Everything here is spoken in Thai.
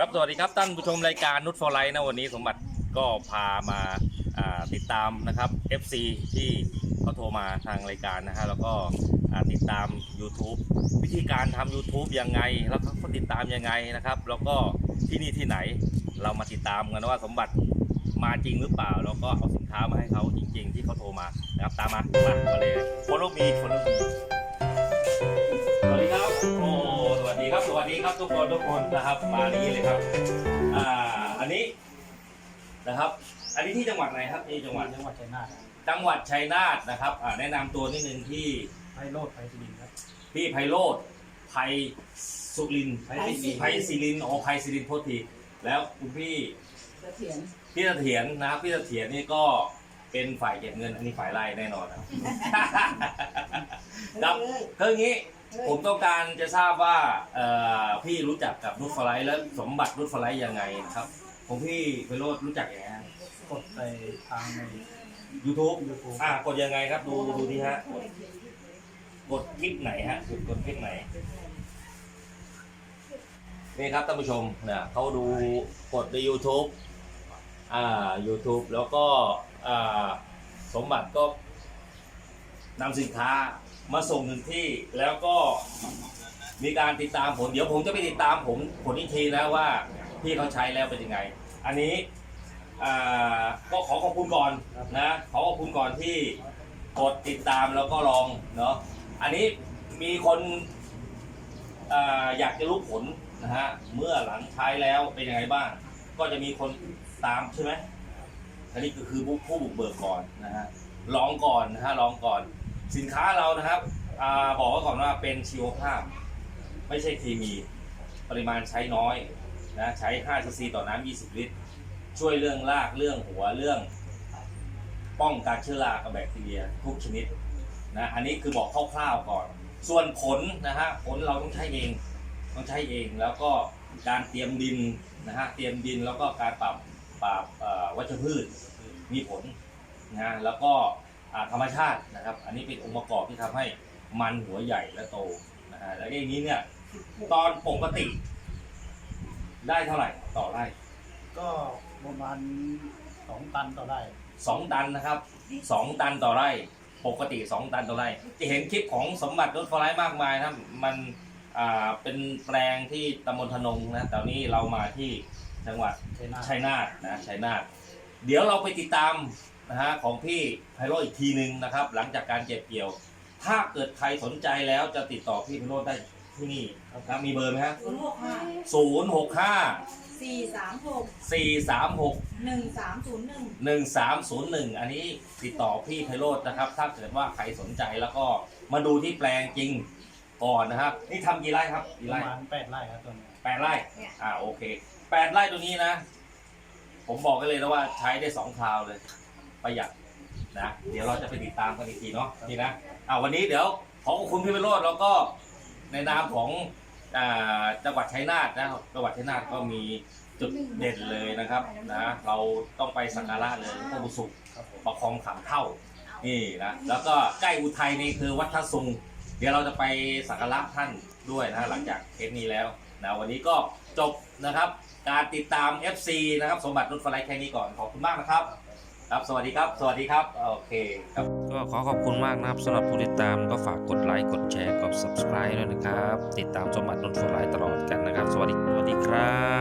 ครับสวัสดีครับท่านผู้ชมรายการนุชฟอร์ไลท์นะวันนี้สมบัติก็พามาติดตามนะครับ FC ที่เขาโทรมาทางรายการนะฮะแล้วก็ติดตาม YouTube วิธีการทำ YouTube ยังไง แล้วเขาติดตามยังไงนะครับ แล้วก็ที่นี่ที่ไหนเรามาติดตามกันว่าสมบัติมาจริงหรือเปล่า แล้วก็เอาสินค้ามาให้เขาจริง ๆ ที่เขาโทรมานะครับตามมามาเลยโฟล์มีโฟล์มี ดีครับสวัสดีครับทุกคนทุกคนนะครับมานี้เลยครับอ่าอันนี้นะครับ อันนี้ที่จังหวัดไหนครับที่จังหวัดจังหวัดชัยนาทจังหวัดชัยนาทนะครับอ่าแนะนำตัวนิดนึงที่ไพโรดไพศิรินทร์ครับพี่ไพโรธไพสุรินทร์ไพศิรินทร์ไพศิรินทร์โอ้ไพศิรินทร์โทษทีแล้วคุณพี่ เสถียรพี่เสถียรนะครับพี่เสถียรนี่ก็เป็นฝ่ายเก็บเงินอันนี้ฝ่ายไล่แน่นอนนะครับ ครับคืออย่างนี้ ผมต้องการจะทราบว่าเอ่อพี่รู้จักกับนุชฟลายและสมบัตินุชฟลายยังไงนะครับผมพี่ไพโรธรู้จักยังไงฮะ กดไปทางใน YouTube YouTube อ่ากดยังไงครับ ดูดูนี่ฮะกดกดคลิปไหนฮะกดกดคลิปไหนนี่ครับท่านผู้ชมเนี่ยเขาดูกดใน YouTube อ่า YouTube แล้วก็อ่าสมบัติก็ นำสินค้ามาส่งหนึ่งที่แล้วก็มีการติดตามผล เดี๋ยวผมจะไปติดตามผมผลอีกทีนะว่าพี่เขาใช้แล้วเป็นยังไง อันนี้ก็ขอขอบคุณก่อนนะขอขอบคุณก่อนที่กดติดตามแล้วก็ลองเนาะอันนี้มีคนออยากจะรู้ผลนะฮะเมื่อหลังใช้แล้วเป็นยังไงบ้าง ก็จะมีคนตามใช่ไหมอันนี้ก็คือผู้ผู้บุกเบิกก่อนนะฮะลองก่อนนะฮะลองก่อน สินค้าเรานะครับอบอกไว้ก่อนว่าเป็นชีวภาพ ไม่ใช่เคมีปริมาณใช้น้อยนะใช้5ซีซีต่อน้ำ20 ลิตร ช่วยเรื่องรากเรื่องหัวเรื่อง ป้องกันเชื้อรากับแบคทีเรียทุกชนิดนะอันนี้คือบอกคร่าวๆก่อน ส่วนผลนะฮะผลเราต้องใช้เองต้องใช้เองแล้วก็การเตรียมดินนะฮะเตรียมดินแล้วก็การปรับปรับวัชพืชมีผลนะฮะแล้วก็ ธรรมชาตินะครับ อันนี้เป็นองค์ประกอบที่ทำให้มันหัวใหญ่และโตนะฮะแล้วอย่างนี้เนี่ยตอนปกติ ได้เท่าไหร่ต่อไร่ ก็ประมาณสองตันต่อไร่สองตันนะครับสองตันต่อไร่ ปกติสองตันต่อไร่ จะเห็นคลิปของสมบัติรถฟลายมากมายนะมันอ่าเป็นแปลงที่ตำบลธนงนะแต่วันนี้เรามาที่จังหวัดชัยนาทชัยนาทนะชัยนาทเดี๋ยวเราไปติดตาม นะฮะของพี่ไพโรจน์อีกทีหนึ่งนะครับ หลังจากการเก็บเกี่ยว ถ้าเกิดใครสนใจแล้วจะติดต่อพี่ไพโรจน์ได้ที่นี่นะมีเบอร์ไหมฮะศูนย์หกห้าศูนย์หกห้าสี่สามหกสี่สามหก หนึ่งสามศูนย์หนึ่งหนึ่งสามศูนย์หนึ่งอันนี้ติดต่อพี่ไพโรจน์นะครับ ถ้าเกิดว่าใครสนใจแล้วก็มาดูที่แปลงจริงก่อนนะครับ นี่ทำกี่ไร่ครับปกี่ระไร่มาณแปดไร่ครับตัวนี้แปดไร่อ่าโอเคแปดไร่ตัวนี้นะ ผมบอกกันเลยนะว่าใช้ได้สองคราวเลย ประหยัดนะเดี๋ยวเราจะไปติดตามกันอีกทีเนาะนี่นะอ่าวันนี้เดี๋ยวขอบคุณพี่ไพโรจน์แล้วก็ในนามของอ่าจังหวัดชัยนาทนะจังหวัดชัยนาทก็มีจุดเด่นเลยนะครับนะเราต้องไปสักการะเลยพระบุสุครับผมประคองขามเท่านี่นะแล้วก็ใกล้อุทัยนี่คือวัดท่าซุงเดี๋ยวเราจะไปสักการะท่านด้วยนะหลังจากเทปนี้แล้วนะวันนี้ก็จบนะครับ การติดตาม FC นะครับ สมบัติรถไฟแค่นี้ก่อนขอบคุณมากนะครับ ครับ สวัสดีครับ สวัสดีครับ โอเคครับ ก็ขอขอบคุณมากนะครับสำหรับผู้ติดตามก็ฝากกดไลค์ กดแชร์ กด subscribe ด้วยนะครับ ติดตามสมบัติรถไฟตลอดกันนะครับ สวัสดี สวัสดีครับ